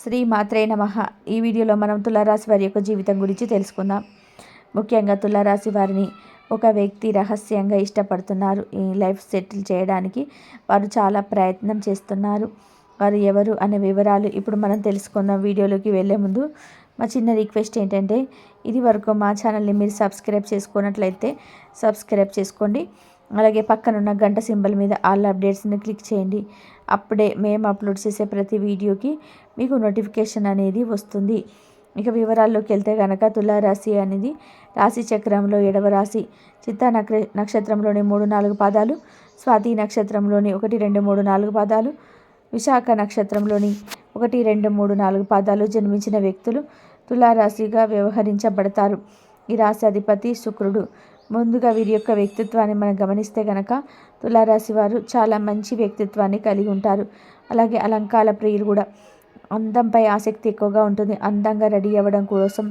శ్రీ మాత్రే నమ. ఈ వీడియోలో మనం తులారాశి వారి యొక్క జీవితం గురించి తెలుసుకుందాం. ముఖ్యంగా తులారాశి వారిని ఒక వ్యక్తి రహస్యంగా ఇష్టపడుతున్నారు. ఈ లైఫ్ సెటిల్ చేయడానికి వారు చాలా ప్రయత్నం చేస్తున్నారు. వారు ఎవరు అనే వివరాలు ఇప్పుడు మనం తెలుసుకుందాం వీడియోలోకి వెళ్ళే ముందు. మా చిన్న రిక్వెస్ట్ ఏంటంటే ఇది వరకు మా ఛానల్ని మీరు సబ్స్క్రైబ్ చేసుకున్నట్లయితే సబ్స్క్రైబ్ చేసుకోండి. అలాగే పక్కనున్న గంట సింబల్ మీద ఆల్ అప్డేట్స్ని క్లిక్ చేయండి. అప్పుడే మేము అప్లోడ్ చేసే ప్రతి వీడియోకి మీకు నోటిఫికేషన్ అనేది వస్తుంది. ఇక వివరాల్లోకి వెళ్తే కనుక తులారాశి అనేది రాశి చక్రంలో ఎడవ రాశి. చిత్త నక్ష నక్షత్రంలోని మూడు నాలుగు పాదాలు స్వాతి నక్షత్రంలోని ఒకటి రెండు మూడు నాలుగు పాదాలు విశాఖ నక్షత్రంలోని ఒకటి రెండు మూడు నాలుగు పాదాలు జన్మించిన వ్యక్తులు తులారాశిగా వ్యవహరించబడతారు. ఈ రాశి అధిపతి శుక్రుడు. ముందుగా వీరి యొక్క వ్యక్తిత్వాన్ని మనం గమనిస్తే కనుక తులారాశి వారు చాలా మంచి వ్యక్తిత్వాన్ని కలిగి ఉంటారు. అలాగే అలంకార ప్రియులు కూడా. అందంపై ఆసక్తి ఎక్కువగా ఉంటుంది. అందంగా రెడీ అవ్వడం కోసం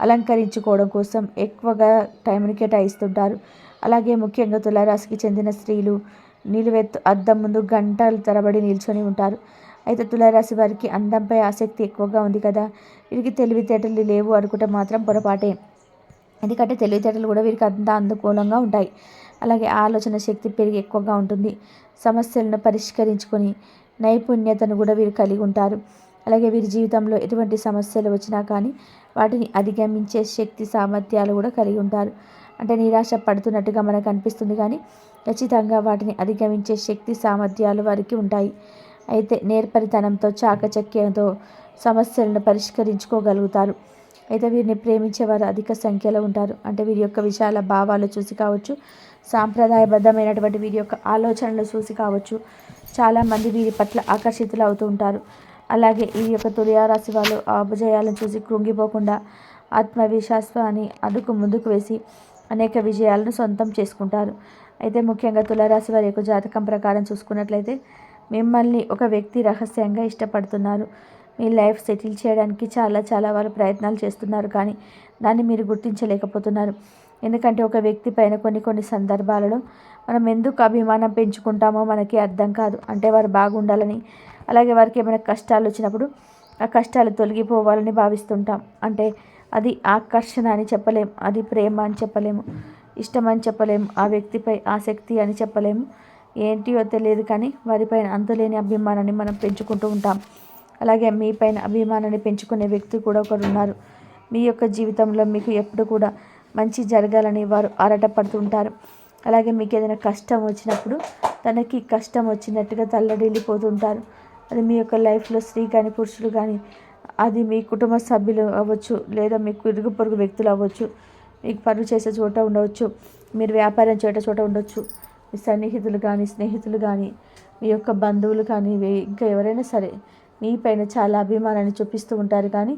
అలంకరించుకోవడం కోసం ఎక్కువగా టైంని కేటాయిస్తుంటారు. అలాగే ముఖ్యంగా తులారాశికి చెందిన స్త్రీలు నిలువెత్తు అద్దం ముందు గంటలు తరబడి నిల్చొని ఉంటారు. అయితే తులారాశి వారికి అందంపై ఆసక్తి ఎక్కువగా ఉంది కదా. వీరికి తెలివితేటలు లేవు అనుకుంటే మాత్రం పొరపాటే. ఎందుకంటే తెలివితేటలు కూడా వీరికి అంత అనుకూలంగా ఉంటాయి. అలాగే ఆలోచన శక్తి పెరిగి ఎక్కువగా ఉంటుంది. సమస్యలను పరిష్కరించుకొని నైపుణ్యతను కూడా వీరు కలిగి ఉంటారు. అలాగే వీరి జీవితంలో ఎటువంటి సమస్యలు వచ్చినా కానీ వాటిని అధిగమించే శక్తి సామర్థ్యాలు కూడా కలిగి ఉంటారు. అంటే నిరాశ పడుతున్నట్టుగా మనకు అనిపిస్తుంది కానీ ఖచ్చితంగా వాటిని అధిగమించే శక్తి సామర్థ్యాలు వారికి ఉంటాయి. అయితే నేర్పరితనంతో చాకచక్యంతో సమస్యలను పరిష్కరించుకోగలుగుతారు. అయితే వీరిని ప్రేమించేవారు అధిక సంఖ్యలో ఉంటారు. అంటే వీరి యొక్క విశాల భావాలు చూసి కావచ్చు సాంప్రదాయబద్ధమైనటువంటి వీరి యొక్క ఆలోచనలు చూసి కావచ్చు చాలామంది వీరి పట్ల ఆకర్షితులు అవుతూ ఉంటారు. అలాగే ఈ యొక్క తులియారాశి వాళ్ళు అభజయాలను చూసి కృంగిపోకుండా ఆత్మవిశ్వాసాన్ని అడుగు ముందుకు వేసి అనేక విజయాలను సొంతం చేసుకుంటారు. అయితే ముఖ్యంగా తులారాశి వారి యొక్క జాతకం ప్రకారం చూసుకున్నట్లయితే మిమ్మల్ని ఒక వ్యక్తి రహస్యంగా ఇష్టపడుతున్నారు. మీ లైఫ్ సెటిల్ చేయడానికి చాలా చాలా వారు ప్రయత్నాలు చేస్తున్నారు కానీ దాన్ని మీరు గుర్తించలేకపోతున్నారు. ఎందుకంటే ఒక వ్యక్తి పైన కొన్ని కొన్ని సందర్భాలలో మనం ఎందుకు అభిమానం పెంచుకుంటామో మనకి అర్థం కాదు. అంటే వారు బాగుండాలని అలాగే వారికి ఏమైనా కష్టాలు వచ్చినప్పుడు ఆ కష్టాలు తొలగిపోవాలని భావిస్తుంటాం. అంటే అది ఆకర్షణ అని చెప్పలేము అది ప్రేమ అని చెప్పలేము ఇష్టం అని చెప్పలేము ఆ వ్యక్తిపై ఆసక్తి అని చెప్పలేము ఏంటియో తెలియదు కానీ వారిపైన అంతులేని అభిమానాన్ని మనం పెంచుకుంటూ ఉంటాం. అలాగే మీ పైన అభిమానాన్ని పెంచుకునే వ్యక్తి కూడా ఒకరు ఉన్నారు మీ యొక్క జీవితంలో మీకు ఎప్పుడు కూడా మంచి జరగాలని వారు ఆరాటపడుతుంటారు. అలాగే మీకు ఏదైనా కష్టం వచ్చినప్పుడు తనకి కష్టం వచ్చినట్టుగా తల్లడిల్లిపోతుంటారు. అది మీ యొక్క లైఫ్లో స్త్రీ కానీ పురుషులు కానీ అది మీ కుటుంబ సభ్యులు అవ్వచ్చు లేదా మీకు ఇరుగు పొరుగు వ్యక్తులు అవ్వచ్చు. మీకు పనులు చేసే చోట ఉండవచ్చు. మీరు వ్యాపారం చేయటం చోట ఉండొచ్చు. మీ సన్నిహితులు కానీ స్నేహితులు కానీ మీ యొక్క బంధువులు కానీ ఇంకా ఎవరైనా సరే మీ పైన చాలా అభిమానాన్ని చూపిస్తూ ఉంటారు కానీ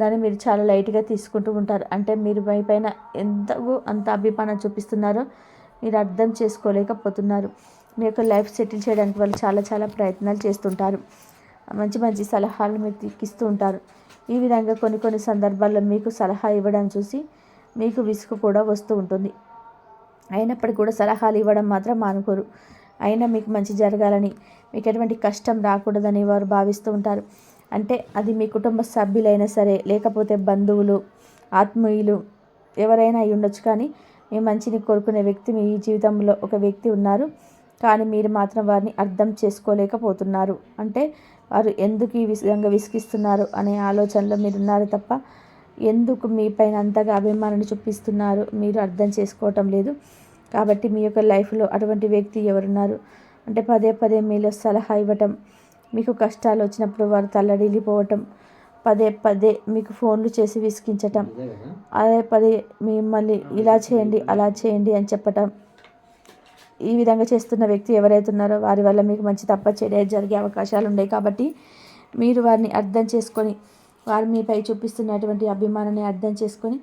దాన్ని మీరు చాలా లైట్గా తీసుకుంటూ ఉంటారు. అంటే మీరు మీ పైన ఎంతగో అంత అభిమానం చూపిస్తున్నారో మీరు అర్థం చేసుకోలేకపోతున్నారు. మీ యొక్క లైఫ్ సెటిల్ చేయడానికి వాళ్ళు చాలా చాలా ప్రయత్నాలు చేస్తుంటారు. మంచి మంచి సలహాలు మీకు ఇస్తూ ఉంటారు. ఈ విధంగా కొన్ని కొన్ని సందర్భాల్లో మీకు సలహా ఇవ్వడం చూసి మీకు విసుగు కూడా వస్తూ ఉంటుంది. అయినప్పటికీ కూడా సలహాలు ఇవ్వడం మాత్రం మానుకోరు. అయినా మీకు మంచి జరగాలని మీకు ఎటువంటి కష్టం రాకూడదని వారు భావిస్తూ ఉంటారు. అంటే అది మీ కుటుంబ సభ్యులైనా సరే లేకపోతే బంధువులు ఆత్మీయులు ఎవరైనా అయి ఉండొచ్చు కానీ మీ మంచిని కోరుకునే వ్యక్తి మీ జీవితంలో ఒక వ్యక్తి ఉన్నారు. కానీ మీరు మాత్రం వారిని అర్థం చేసుకోలేకపోతున్నారు. అంటే వారు ఎందుకు ఈ విధంగా విసిగిస్తున్నారు అనే ఆలోచనలో మీరు ఉన్నారు తప్ప ఎందుకు మీ పైన అంతగా అభిమానాన్ని చూపిస్తున్నారు? మీరు అర్థం చేసుకోవటం లేదు. కాబట్టి మీ యొక్క లైఫ్లో అటువంటి వ్యక్తి ఎవరున్నారు? అంటే పదే పదే మీలో సలహా ఇవ్వటం మీకు కష్టాలు వచ్చినప్పుడు వారు తల్లడిల్లిపోవటం పదే పదే మీకు ఫోన్లు చేసి విసిగించటం అదే పదే మిమ్మల్ని ఇలా చేయండి అలా చేయండి అని చెప్పటం. ఈ విధంగా చేస్తున్న వ్యక్తి ఎవరైతే ఉన్నారో వారి వల్ల మీకు మంచి తప్ప చెడే జరిగే అవకాశాలు ఉన్నాయి కాబట్టి మీరు వారిని అర్థం చేసుకొని వారు మీపై చూపిస్తున్నటువంటి అభిమానాన్ని అర్థం చేసుకొని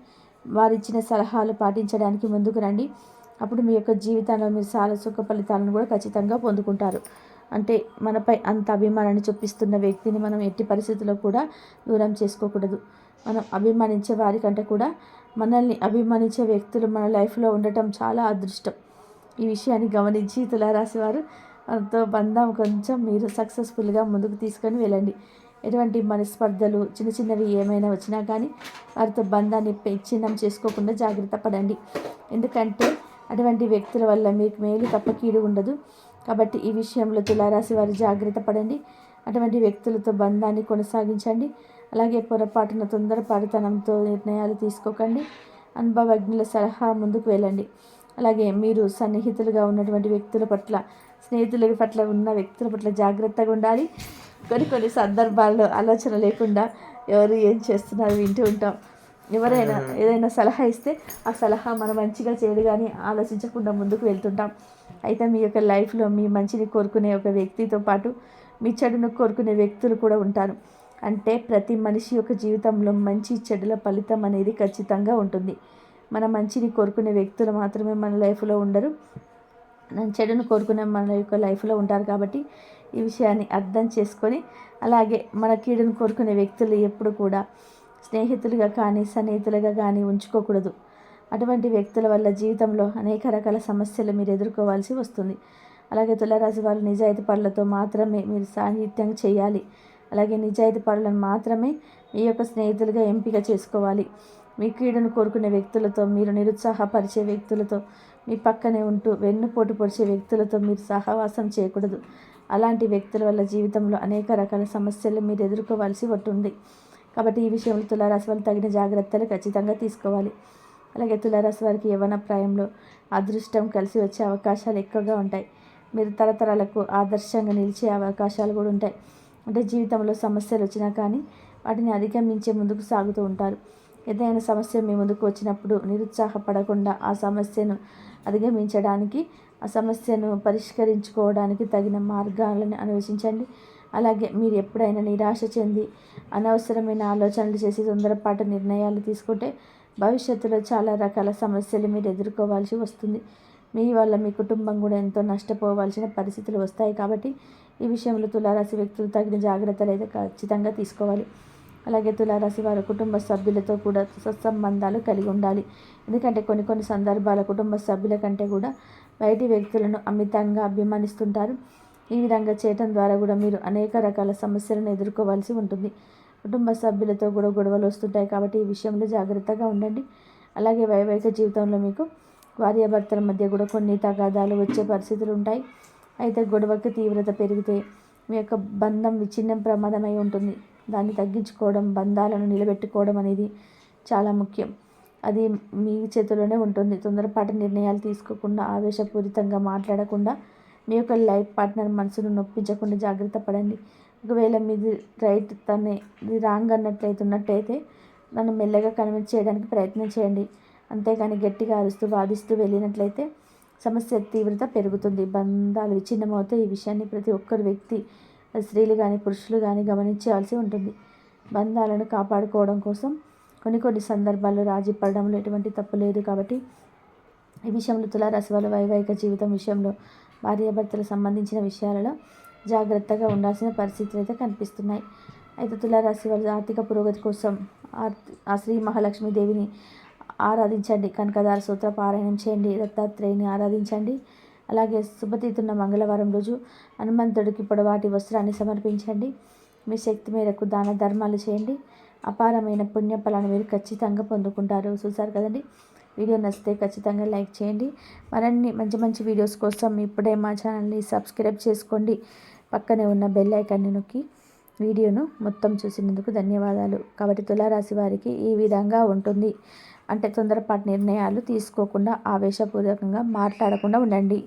వారు ఇచ్చిన సలహాలు పాటించడానికి ముందుకు రండి. అప్పుడు మీ యొక్క జీవితంలో మీరు చాలా సుఖ ఫలితాలను కూడా ఖచ్చితంగా పొందుకుంటారు. అంటే మనపై అంత అభిమానాన్ని చూపిస్తున్న వ్యక్తిని మనం ఎట్టి పరిస్థితుల్లో కూడా దూరం చేసుకోకూడదు. మనం అభిమానించే వారికంటే కూడా మనల్ని అభిమానించే వ్యక్తులు మన లైఫ్లో ఉండటం చాలా అదృష్టం. ఈ విషయాన్ని గమనించి తులారాశి వారు మనతో బంధం కొంచెం మీరు సక్సెస్ఫుల్గా ముందుకు తీసుకొని వెళ్ళండి. ఎటువంటి మనస్పర్ధలు చిన్న చిన్నవి ఏమైనా వచ్చినా కానీ వారితో బంధాన్ని పెంచిన్నం చేసుకోకుండా జాగ్రత్త పడండి. ఎందుకంటే అటువంటి వ్యక్తుల వల్ల మీకు మేలు తప్ప కీడు ఉండదు. కాబట్టి ఈ విషయంలో తులారాశి వారు జాగ్రత్త పడండి. అటువంటి వ్యక్తులతో బంధాన్ని కొనసాగించండి. అలాగే పొరపాటున తొందరపాటుతనంతో నిర్ణయాలు తీసుకోకండి. అనుభవజ్ఞుల సలహా ముందుకు వెళ్ళండి. అలాగే మీరు సన్నిహితులుగా ఉన్నటువంటి వ్యక్తుల పట్ల స్నేహితుల పట్ల ఉన్న వ్యక్తుల పట్ల జాగ్రత్తగా ఉండాలి. కొన్ని కొన్ని సందర్భాల్లో ఆలోచన లేకుండా ఎవరు ఏం చేస్తున్నారు వింటూ ఉంటాం. ఎవరైనా ఏదైనా సలహా ఇస్తే ఆ సలహా మన మంచిగా చేయడు కానీ ఆలోచించకుండా ముందుకు వెళ్తుంటాం. అయితే మీ యొక్క లైఫ్లో మీ మంచిని కోరుకునే ఒక వ్యక్తితో పాటు మీ చెడును కోరుకునే వ్యక్తులు కూడా ఉంటారు. అంటే ప్రతి మనిషి యొక్క జీవితంలో మంచి చెడుల ఫలితం అనేది ఖచ్చితంగా ఉంటుంది. మన మంచిని కోరుకునే వ్యక్తులు మాత్రమే మన లైఫ్లో ఉండరు. చెడును కోరుకునే మన యొక్క లైఫ్లో ఉంటారు కాబట్టి ఈ విషయాన్ని అర్థం చేసుకొని అలాగే మన కీడును కోరుకునే వ్యక్తులు ఎప్పుడు కూడా స్నేహితులుగా కానీ సన్నిహితులుగా కానీ ఉంచుకోకూడదు. అటువంటి వ్యక్తుల వల్ల జీవితంలో అనేక రకాల సమస్యలు మీరు ఎదుర్కోవాల్సి వస్తుంది. అలాగే తులారాశి వాళ్ళు నిజాయితీ పనులతో మాత్రమే మీరు సాహిత్యం చేయాలి. అలాగే నిజాయితీ పనులను మాత్రమే మీ యొక్క స్నేహితులుగా ఎంపిక చేసుకోవాలి. మీ క్రీడను కోరుకునే వ్యక్తులతో మీరు నిరుత్సాహపరిచే వ్యక్తులతో మీ పక్కనే ఉంటూ వెన్నుపోటు పొడిచే వ్యక్తులతో మీరు సహవాసం చేయకూడదు. అలాంటి వ్యక్తుల వల్ల జీవితంలో అనేక రకాల సమస్యలు మీరు ఎదుర్కోవాల్సి ఉంటుంది. కాబట్టి ఈ విషయంలో తులారాశి వాళ్ళు తగిన జాగ్రత్తలు ఖచ్చితంగా తీసుకోవాలి. అలాగే తులారాశి వారికి యవన ప్రాయంలో అదృష్టం కలిసి వచ్చే అవకాశాలు ఎక్కువగా ఉంటాయి. మీరు తరతరాలకు ఆదర్శంగా నిలిచే అవకాశాలు కూడా ఉంటాయి. అంటే జీవితంలో సమస్యలు వచ్చినా కానీ వాటిని అధిగమించే ముందుకు సాగుతూ ఉంటారు. ఏదైనా సమస్య మీ ముందుకు వచ్చినప్పుడు నిరుత్సాహపడకుండా ఆ సమస్యను అధిగమించడానికి ఆ సమస్యను పరిష్కరించుకోవడానికి తగిన మార్గాలను అన్వేషించండి. అలాగే మీరు ఎప్పుడైనా నిరాశ చెంది అనవసరమైన ఆలోచనలు చేసి తొందరపాటు నిర్ణయాలు తీసుకుంటే భవిష్యత్తులో చాలా రకాల సమస్యలు మీరు ఎదుర్కోవాల్సి వస్తుంది. మీ వల్ల మీ కుటుంబం కూడా ఎంతో నష్టపోవాల్సిన పరిస్థితులు వస్తాయి కాబట్టి ఈ విషయంలో తులారాశి వ్యక్తులు తగిన జాగ్రత్తలు అయితే ఖచ్చితంగా తీసుకోవాలి. అలాగే తులారాశి వారి కుటుంబ సభ్యులతో కూడా సత్సంబంధాలు కలిగి ఉండాలి. ఎందుకంటే కొన్ని కొన్ని సందర్భాల కుటుంబ సభ్యుల కంటే కూడా బయటి వ్యక్తులను అమితంగా అభిమానిస్తుంటారు. ఈ విధంగా చేయటం ద్వారా కూడా మీరు అనేక రకాల సమస్యలను ఎదుర్కోవాల్సి ఉంటుంది. కుటుంబ సభ్యులతో కూడా గొడవలు వస్తుంటాయి కాబట్టి ఈ విషయంలో జాగ్రత్తగా ఉండండి. అలాగే వైవాహిక జీవితంలో మీకు భార్యాభర్తల మధ్య కూడా కొన్ని తగాదాలు వచ్చే పరిస్థితులు ఉంటాయి. అయితే గొడవకి తీవ్రత పెరిగితే మీ యొక్క బంధం విచ్ఛిన్నం ప్రమాదమై ఉంటుంది. దాన్ని తగ్గించుకోవడం బంధాలను నిలబెట్టుకోవడం అనేది చాలా ముఖ్యం. అది మీ చేతిలోనే ఉంటుంది. తొందరపాటు నిర్ణయాలు తీసుకోకుండా ఆవేశపూరితంగా మాట్లాడకుండా మీ యొక్క లైఫ్ పార్ట్నర్ మనసును నొప్పించకుండా జాగ్రత్త పడండి. ఒకవేళ మీది రైట్ తనే ఇది రాంగ్ అన్నట్లయితే ఉన్నట్టయితే నన్ను మెల్లగా కన్విన్స్ చేయడానికి ప్రయత్నం చేయండి. అంతేగాని గట్టిగా అరుస్తూ వాదిస్తూ వెళ్ళినట్లయితే సమస్య తీవ్రత పెరుగుతుంది. బంధాలు విచ్ఛిన్నమవుతే ఈ విషయాన్ని ప్రతి ఒక్కరు వ్యక్తి స్త్రీలు కానీ పురుషులు కానీ గమనించాల్సి ఉంటుంది. బంధాలను కాపాడుకోవడం కోసం కొన్ని కొన్ని సందర్భాల్లో రాజీ పడడంలో ఎటువంటి తప్పు లేదు కాబట్టి ఈ విషయంలో తులారాశి వాళ్ళ వైవాహిక జీవితం విషయంలో భార్యాభర్తలకు సంబంధించిన విషయాలలో జాగ్రత్తగా ఉండాల్సిన పరిస్థితులు అయితే కనిపిస్తున్నాయి. అయితే తులారాశి వాళ్ళ ఆర్థిక పురోగతి కోసం ఆ శ్రీ మహాలక్ష్మీదేవిని ఆరాధించండి. కనకదార సూత్ర పారాయణం చేయండి. దత్తాత్రేయుని ఆరాధించండి. అలాగే శుభతీతున్న మంగళవారం రోజు హనుమంతుడికి పొడవాటి వస్త్రాన్ని సమర్పించండి. మీ శక్తి మేరకు దాన ధర్మాలు చేయండి. అపారమైన పుణ్యఫలాన్ని మీరు ఖచ్చితంగా పొందుకుంటారు. చూసారు కదండి? వీడియో నచ్చితే ఖచ్చితంగా లైక్ చేయండి. మరిన్ని మంచి మంచి వీడియోస్ కోసం ఇప్పుడే మా ఛానల్ని సబ్స్క్రైబ్ చేసుకోండి. పక్కనే ఉన్న బెల్ ఐకాన్ని నొక్కి వీడియోను మొత్తం చూసినందుకు ధన్యవాదాలు. కాబట్టి తులారాశి వారికి ఈ విధంగా ఉంటుంది. అంటే తొందరపాటు నిర్ణయాలు తీసుకోకుండా ఆవేశపూర్వకంగా మాట్లాడకుండా ఉండండి.